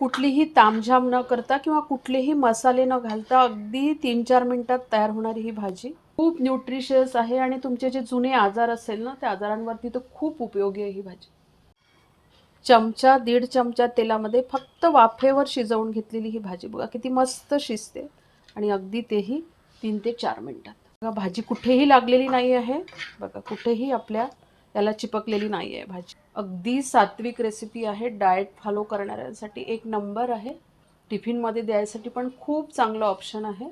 कुठलीही तामझाम न करता किंवा कुठलेही मसाले न घालता अगदी तीन चार मिनिटात तयार होणारी ही भाजी खूप न्यूट्रिशियस आहे आणि तुमचे जे जुने आजार असेल ना त्या आजारांवरती तर खूप उपयोगी आहे ही भाजी. चमचा दीड चमचा तेलामध्ये फक्त वाफेवर शिजवून घेतलेली ही भाजी. बघा किती मस्त शिजते आणि अगदी तेही तीन ते चार मिनिटात. बघा भाजी कुठेही लागलेली नाही आहे. बघा कुठेही आपल्या त्याला चिपकलेली नाही आहे भाजी. अगदी सात्विक रेसिपी आहे. डाएट फॉलो करणाऱ्यांसाठी एक नंबर आहे. टिफिनमध्ये द्यायसाठी पण खूप चांगलं ऑप्शन आहे.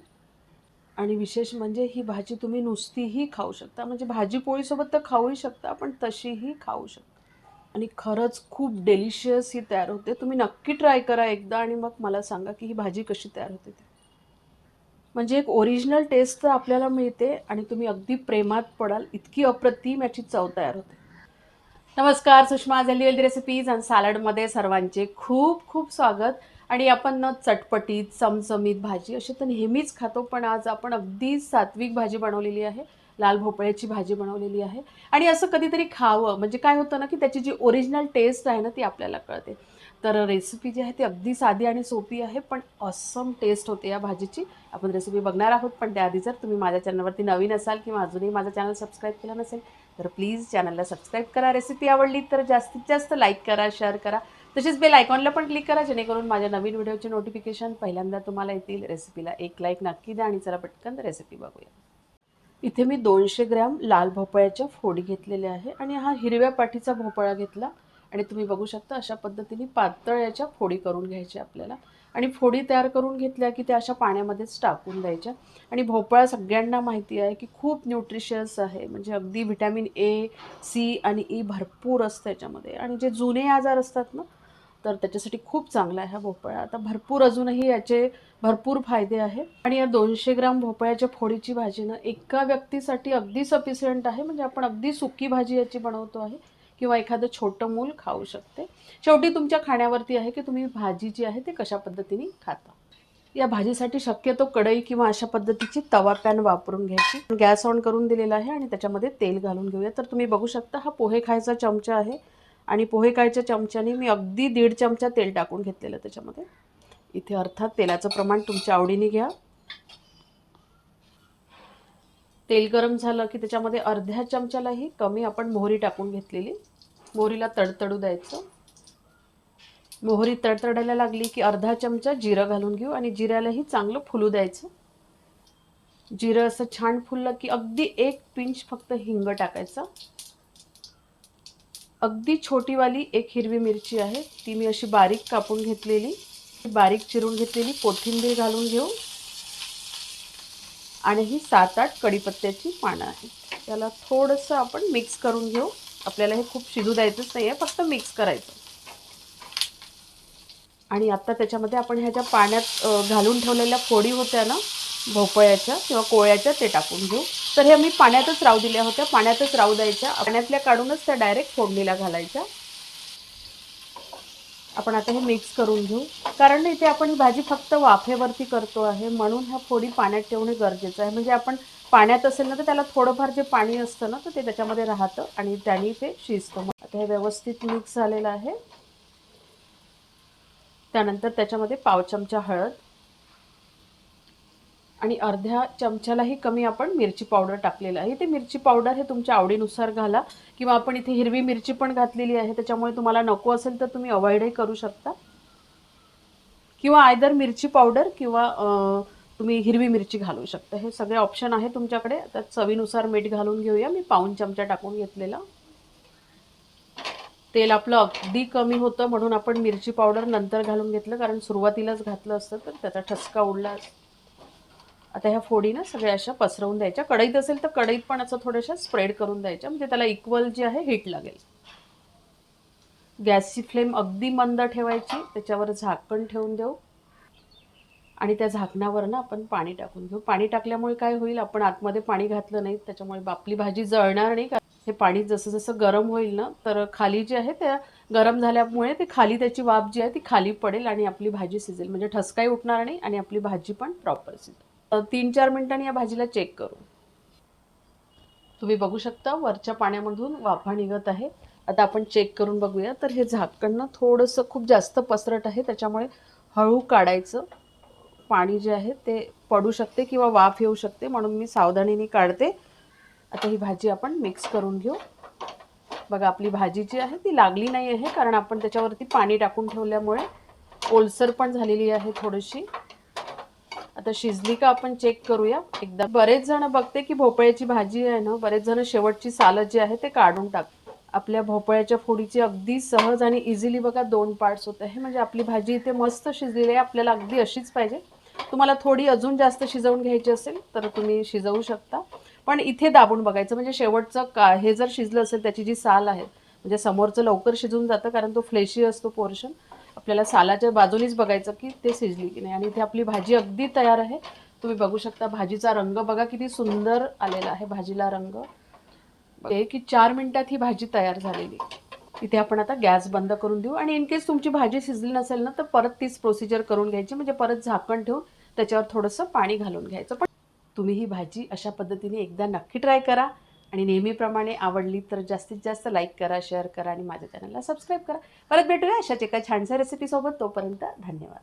आणि विशेष म्हणजे ही भाजी तुम्ही नुसतीही खाऊ शकता. म्हणजे भाजी पोळीसोबत तर खाऊही शकता पण तशीही खाऊ शकता. आणि खरंच खूप डेलिशियस ही तयार होते. तुम्ही नक्की ट्राय करा एकदा आणि मग मला सांगा की ही भाजी कशी तयार होते ती. म्हणजे एक ओरिजिनल टेस्ट तर आपल्याला मिळते आणि तुम्ही अगदी प्रेमात पडाल. इतकी अप्रतिम याची चव तयार होते. नमस्कार सुषमा झेली हेल्दी रेसिपीज आणि सॅलडमध्ये सर्वांचे खूप खूप स्वागत. आणि आपण न चटपटीत चमचमीत भाजी अशी तर नेहमीच खातो पण आज आपण अगदी सात्विक भाजी बनवलेली आहे. लाल भोपळ्याची भाजी बनवलेली आहे. आणि असं कधीतरी खावं म्हणजे काय होतं ना की त्याची जी ओरिजिनल टेस्ट आहे ना ती आपल्याला कळते. तर रेसिपी जी आहे ती अगदी साधी आणि सोपी आहे पण असम टेस्ट होते या भाजीची. आपण रेसिपी बघणार आहोत पण त्याआधी जर तुम्ही माझ्या चॅनलवरती नवीन असाल किंवा अजूनही माझा चॅनल सबस्क्राईब केला नसेल तर प्लीज चॅनलला सबस्क्राईब करा. रेसिपी आवडली तर जास्तीत जास्त लाईक करा शेअर करा. तसेच बेल आयकॉनला पण क्लिक करा जेणेकरून माझ्या नवीन व्हिडिओचे नोटिफिकेशन पहिल्यांदा तुम्हाला येतील. रेसिपीला एक लाईक नक्की द्या आणि चला पटकन रेसिपी बघूया. इथे मी दोनशे ग्रॅम लाल भोपळ्याच्या फोडी घेतलेल्या आहे आणि हा हिरव्या पाठीचा भोपळा घेतला. आणि तुम्ही बघू शकता अशा पद्धतीने पातळ याच्या फोडी करून घ्यायच्या आपल्याला. आणि फोडी तयार करून घेतल्या की त्या अशा पाण्यामध्येच टाकून द्यायच्या. आणि भोपळा सगळ्यांना माहिती आहे की खूप न्यूट्रिशियस आहे. म्हणजे अगदी व्हिटॅमिन ए सी आणि ई भरपूर असतं याच्यामध्ये. आणि जे जुने आजार असतात ना तर त्याच्यासाठी खूप चांगला आहे हा भोपळा. आता भरपूर अजूनही याचे भरपूर फायदे आहे आणि या दोनशे ग्राम भोपळ्याच्या फोडीची भाजी ना एका व्यक्तीसाठी अगदी सफिशियंट आहे. म्हणजे आपण अगदी सुकी भाजी याची बनवतो आहे. किंवा एखादं छोटं मूल खाऊ शकते. शेवटी तुमच्या खाण्यावरती आहे की तुम्ही भाजी जी आहे ते कशा पद्धतीने खाता? या भाजीसाठी शक्यतो कढई किंवा अशा पद्धतीची तवा पॅन वापरून घ्यायची. गॅस ऑन करून दिलेला आहे आणि त्याच्यामध्ये तेल घालून घेऊया. तर तुम्ही बघू शकता हा पोहे खायचा चमचा आहे आणि पोहे खायच्या चमच्याने मी अगदी दीड चमचा तेल टाकून घेतलेलं त्याच्यामध्ये. इथे अर्थात तेलाचं प्रमाण तुमच्या आवडीने घ्या. तेल गरम झालं की त्याच्यामध्ये अर्ध्या चमच्यालाही कमी आपण मोहरी टाकून घेतलेली. मोहरीला तडतडू द्यायचं. मोहरी तडतडायला लागली की अर्धा चमचा जिरं घालून घेऊ आणि जिऱ्यालाही चांगलं फुलू द्यायचं. जिरं असं छान फुललं की अगदी एक पिंच फक्त हिंग टाकायचं. अगदी छोटीवाली एक हिरवी मिरची आहे ती मी अशी बारीक कापून घेतलेली. बारीक चिरून घेतलेली कोथिंबीर घालून घेऊ. आणि ही सात आठ कडीपत्त्याची पानं आहेत. त्याला थोडंसं आपण मिक्स करून घेऊ. आपल्याला हे खूप शिजू द्यायचंच नाही आहे फक्त मिक्स करायचं. आणि आता त्याच्यामध्ये आपण ह्या ज्या पाण्यात घालून ठेवलेल्या फोडी होत्या ना भोपळ्याच्या किंवा कोळ्याच्या ते टाकून घेऊ. तर हे मी पाण्यातच राहू दिल्या होत्या पाण्यातच राहू द्यायच्या. पाण्यातल्या काढूनच त्या डायरेक्ट फोडणीला घालायच्या. आपण आता हे मिक्स करून घेऊ. कारण इथे आपण ही भाजी फक्त वाफेवरती करतो आहे. म्हणून ह्या फोडी पाण्यात ठेवणे गरजेचं आहे. म्हणजे आपण पाण्यात असेल ना तर त्याला थोडंफार जे पाणी असतं ना तर ते त्याच्यामध्ये राहतं आणि त्याने ते शिजतं. मग आता हे व्यवस्थित मिक्स झालेलं आहे. त्यानंतर त्याच्यामध्ये पाव चमचा हळद आणि अर्ध्या चमच्यालाही कमी आपण मिरची पावडर टाकलेलं आहे. ते मिरची पावडर हे तुमच्या आवडीनुसार घाला किंवा आपण इथे हिरवी मिरची पण घातलेली आहे. त्याच्यामुळे तुम्हाला नको असेल तर तुम्ही अवॉइडही करू शकता. किंवा आयदर मिरची पावडर किंवा तुम्ही हिरवी मिरची घालू शकता. हे सगळे ऑप्शन आहे तुमच्याकडे. आता चवीनुसार मीठ घालून घेऊया. मी पाऊन चमचा टाकून घेतलेला. तेल आपलं अगदी कमी होतं म्हणून आपण मिरची पावडर नंतर घालून घेतलं. कारण सुरुवातीलाच घातलं असतं तर त्याचा ठसका उडला असतो. आता ह्या फोडी ना सगळ्या अशा पसरवून द्यायच्या. कढईत असेल तर कढईत पण असं थोड्याशा स्प्रेड करून द्यायच्या. म्हणजे त्याला इक्वल जे आहे हीट लागेल. गॅसची फ्लेम अगदी मंद ठेवायची. त्याच्यावर झाकण ठेवून देऊ. आणि त्या झाकणावर ना आपण पाणी टाकून घेऊ. पाणी टाकल्यामुळे काय होईल? आपण आतमध्ये पाणी घातलं नाही. त्याच्यामुळे आपली भाजी जळणार नाही. का हे पाणी जसं जसं गरम होईल ना तर खाली जे आहे त्या गरम झाल्यामुळे ते खाली त्याची वाफ जी आहे ती खाली पडेल आणि आपली भाजी शिजेल. म्हणजे ठसकाही उठणार नाही आणि आपली भाजी पण प्रॉपर शिजेल. तीन चार मिनिटांनी या भाजीला चेक करू. तुम्ही बघू शकता वरच्या पाण्यामधून वाफा निघत आहे. आता आपण चेक करून बघूया. तर हे झाकणं थोडंसं खूप जास्त पसरट आहे त्याच्यामुळे हळू काढायचं. पाणी जे आहे ते पडू शकते किंवा वाफ येऊ शकते म्हणून मी सावधानीने काढते. आता ही भाजी आपण मिक्स करून घेऊ. बघा आपली भाजी जी आहे ती लागली नाही आहे कारण आपण त्याच्यावरती पाणी टाकून ठेवल्यामुळे ओलसर पण झालेली आहे थोडीशी. आता शिजली का आपण चेक करूया. एकदा बरेच जण बघते की भोपळ्याची भाजी आहे ना बरेच जण शेवटची सालं जी आहे ते काढून टाक. आपल्या भोपळ्याच्या फोडीची अगदी सहज आणि इझिली बघा दोन पार्ट्स होत. आहे म्हणजे आपली भाजी इथे मस्त शिजलेली आहे आपल्याला अगदी अशीच पाहिजे. तुम्हाला थोडी अजून जास्त शिजवून घ्यायची असेल तर तुम्ही शिजवू शकता. पण इथे दाबून बघायचं म्हणजे शेवटचं का हे जर शिजलं असेल त्याची जी साल आहे म्हणजे समोरचं लवकर शिजून जातं कारण तो फ्लेशी असतो पोर्शन आपल्याला सालाच्या बाजूनीच बघायचं की ते शिजली की नाही. आणि इथे आपली भाजी अगदी तयार आहे. तुम्ही बघू शकता भाजीचा रंग. बघा किती सुंदर आलेला आहे भाजीला रंग. हे की चार मिनिटात ही भाजी तयार झालेली. इथे आपण आता गॅस बंद करून देऊ. आणि इन केस तुमची भाजी शिजली नसेल ना तर परत तीच प्रोसिजर करून घ्यायची. म्हणजे परत झाकण ठेवून त्याच्यावर थोडंसं पाणी घालून घ्यायचं. पण तुम्ही ही भाजी अशा पद्धतीने एकदा नक्की ट्राय करा. आणि नेहमीप्रमाणे आवडली तर जास्तीत जास्त लाईक करा शेअर करा आणि माझ्या चॅनलला सबस्क्राईब करा. परत भेटूया अशाच एका छानशा रेसिपीसोबत तोपर्यंत धन्यवाद.